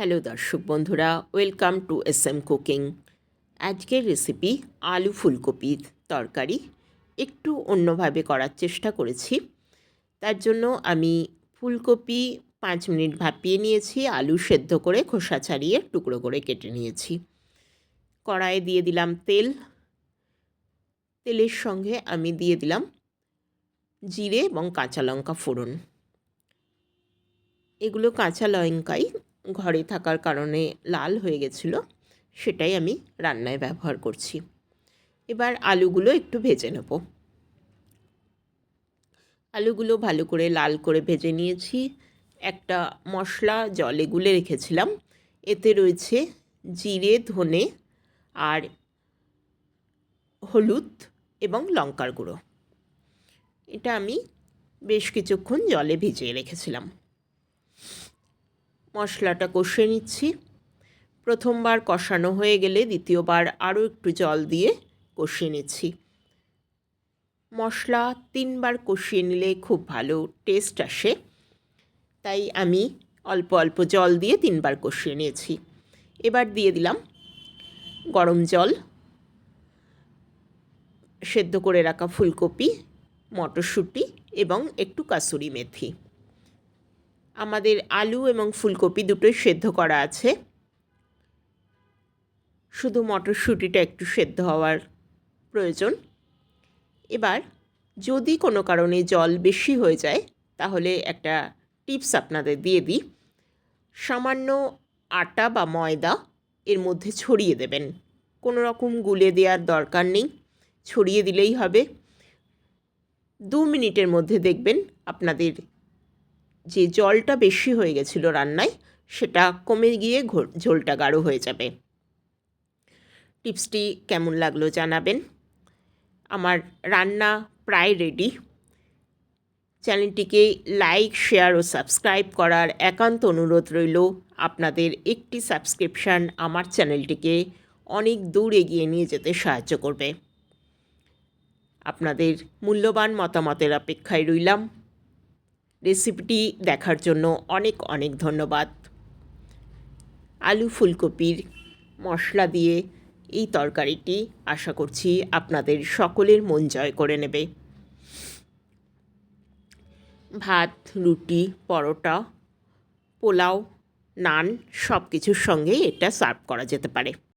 Hello দর্শক বন্ধুরা, welcome to S M cooking. আজকের রেসিপি আলু ফুলকপির তরকারি। একটু অন্যভাবে করার চেষ্টা করেছি। তার জন্য আমি ফুলকপি পাঁচ মিনিট ভাপিয়ে নিয়েছি, আলু সেদ্ধ করে খোসা ছাড়িয়ে টুকরো করে কেটে নিয়েছি। কড়াইয়ে দিয়ে দিলাম তেল। তেলের সঙ্গে আমি দিয়ে দিলাম জিরে এবং কাঁচা লঙ্কা ফোড়ন। এগুলো কাঁচা লঙ্কাই ঘরে থাকার কারণে লাল হয়ে গেছিল, সেটাই আমি রান্নায় ব্যবহার করছি। এবার আলুগুলো একটু ভেজে নেব। আলুগুলো ভালো করে লাল করে ভেজে নিয়েছি। একটা মশলা জলে গুলে রেখেছিলাম। এতে রয়েছে জিরে, ধনে আর হলুদ এবং লঙ্কার গুঁড়ো। এটা আমি বেশ কিছুক্ষণ জলে ভিজিয়ে রেখেছিলাম। মশলাটা কষে নিচ্ছি। প্রথমবার কষানো হয়ে গেলে দ্বিতীয়বার আরও একটু জল দিয়ে কষিয়ে নিচ্ছি। মশলা তিনবার কষিয়ে নিলে খুব ভালো টেস্ট আসে। তাই আমি অল্প অল্প জল দিয়ে তিনবার কষিয়ে নিয়েছি। এবার দিয়ে দিলাম গরম জল। সেদ্ধ করে রাখা ফুলকপি, মটরশুঁটি এবং একটু কাসুরি মেথি। আমাদের আলু এবং ফুলকপি দুটোই সেদ্ধ করা আছে। শুধু মটরশুঁটিটা একটু সেদ্ধ হওয়ার প্রয়োজন। এবার যদি কোনো কারণে জল বেশি হয়ে যায়, তাহলে একটা টিপস আপনাদের দিয়ে দিই। সামান্য আটা বা ময়দা এর মধ্যে ছড়িয়ে দেবেন। কোনো রকম গুলে দেওয়ার দরকার নেই, ছড়িয়ে দিলেই হবে। দু মিনিটের মধ্যে দেখবেন আপনাদের যে জলটা বেশি হয়ে গেছিল রান্নায়, সেটা কমে গিয়ে ঝোলটা গাঢ় হয়ে যাবে। টিপসটি কেমন লাগল জানাবেন। আমার রান্না প্রায় রেডি চ্যানেলটিকে লাইক শেয়ার ও সাবস্ক্রাইব করার একান্ত অনুরোধ রইল। আপনাদের একটি সাবস্ক্রিপশান আমার চ্যানেলটিকে অনেক দূর এগিয়ে নিয়ে যেতে সাহায্য করবে। আপনাদের মূল্যবান মতামতের অপেক্ষায় রইলাম। রেসিপিটি দেখার জন্য অনেক অনেক ধন্যবাদ। আলু ফুলকপির মশলা দিয়ে এই তরকারিটি আশা করছি আপনাদের সকলের মন জয় করে নেবে। ভাত, রুটি, পরোটা, পোলাও, নান সব কিছুর সঙ্গেই এটা সার্ভ করা যেতে পারে।